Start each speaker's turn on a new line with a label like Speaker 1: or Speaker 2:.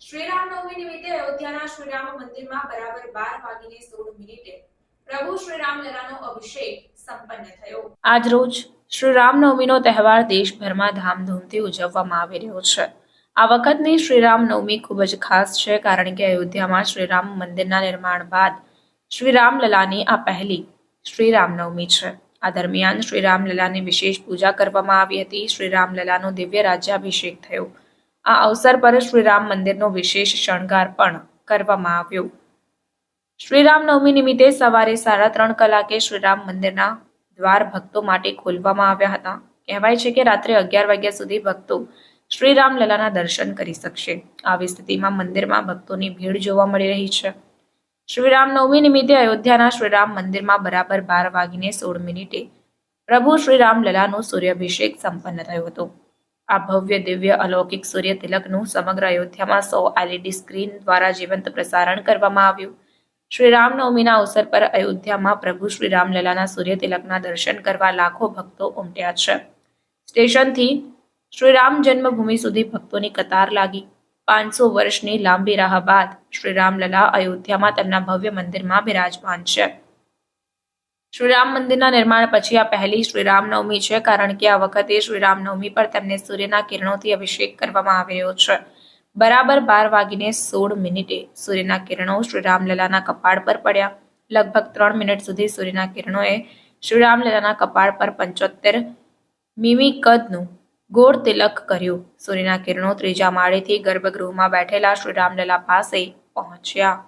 Speaker 1: શ્રીરામનવમી નિમિત્તે અયોધ્યાના શ્રીરામ મંદિરમાં બરાબર 12 વાગીને 16 મિનિટે પ્રભુ શ્રીરામલલાનો અભિષેક સંપન્ન થયો. આજરોજ શ્રી રામનવમીનો તહેવાર દેશભરમાં ધામધૂમથી ઉજવવામાં આવી રહ્યો છે. આ વખતની શ્રી નવમી ખૂબ જ ખાસ છે, કારણ કે અયોધ્યામાં શ્રીરામ મંદિરના નિર્માણ બાદ શ્રી રામલલાની આ પહેલી શ્રી રામનવમી છે. આ દરમિયાન શ્રી રામલલાની વિશેષ પૂજા કરવામાં આવી હતી. શ્રી રામલલાનો દિવ્ય રાજ્યાભિષેક થયો. આ અવસર પર શ્રીરામ મંદિરનો વિશેષ શણગાર પણ કરવામાં આવ્યો. શ્રીરામ નવમી નિમિત્તે સવારે સાડા ત્રણ કલાકે શ્રીરામ મંદિરના દ્વાર ભક્તો માટે ખોલવામાં આવ્યા હતા. કહેવાય છે કે રાત્રે અગિયાર વાગ્યા સુધી ભક્તો શ્રીરામ લલાના દર્શન કરી શકશે. આવી સ્થિતિમાં મંદિરમાં ભક્તોની ભીડ જોવા મળી રહી છે. શ્રીરામ નવમી નિમિત્તે અયોધ્યાના શ્રીરામ મંદિરમાં બરાબર બાર વાગીને સોળ મિનિટે પ્રભુ શ્રીરામ લલાનો સૂર્યાભિષેક સંપન્ન થયો હતો. આ ભવ્ય દિવ્ય અલૌકિક સૂર્ય તિલકનું સમગ્ર અયોધ્યામાં સો એલઈડી સ્ક્રીન દ્વારા જીવંત પ્રસારણ કરવામાં આવ્યું. શ્રી રામનવમીના અવસર પર અયોધ્યામાં પ્રભુ શ્રી રામલલાના સૂર્ય તિલકના દર્શન કરવા લાખો ભક્તો ઉમટ્યા છે. સ્ટેશનથી શ્રી રામ જન્મભૂમિ સુધી ભક્તોની કતાર લાગી. પાંચસો વર્ષની લાંબી રાહ બાદ શ્રી રામલલા અયોધ્યામાં તેમના ભવ્ય મંદિરમાં બિરાજમાન છે. શ્રી રામ મંદિરના નિર્માણ પછી આ પહેલી શ્રી રામનવમી છે, કારણ કે આ વખતે શ્રી રામનવમી પર તેમને સૂર્યના કિરણોથી અભિષેક કરવામાં આવી રહ્યો છે. બરાબર બાર વાગીને સોળ મિનિટે સૂર્યના કિરણો શ્રી રામલલાના કપાળ પર પડ્યા. લગભગ ત્રણ મિનિટ સુધી સૂર્યના કિરણોએ શ્રી રામલલાના કપાળ પર પંચોતેર મીમી કદનું ગોળ તિલક કર્યું. સૂર્યના કિરણો ત્રીજા માળેથી ગર્ભગૃહમાં બેઠેલા શ્રી રામલલા પાસે પહોંચ્યા.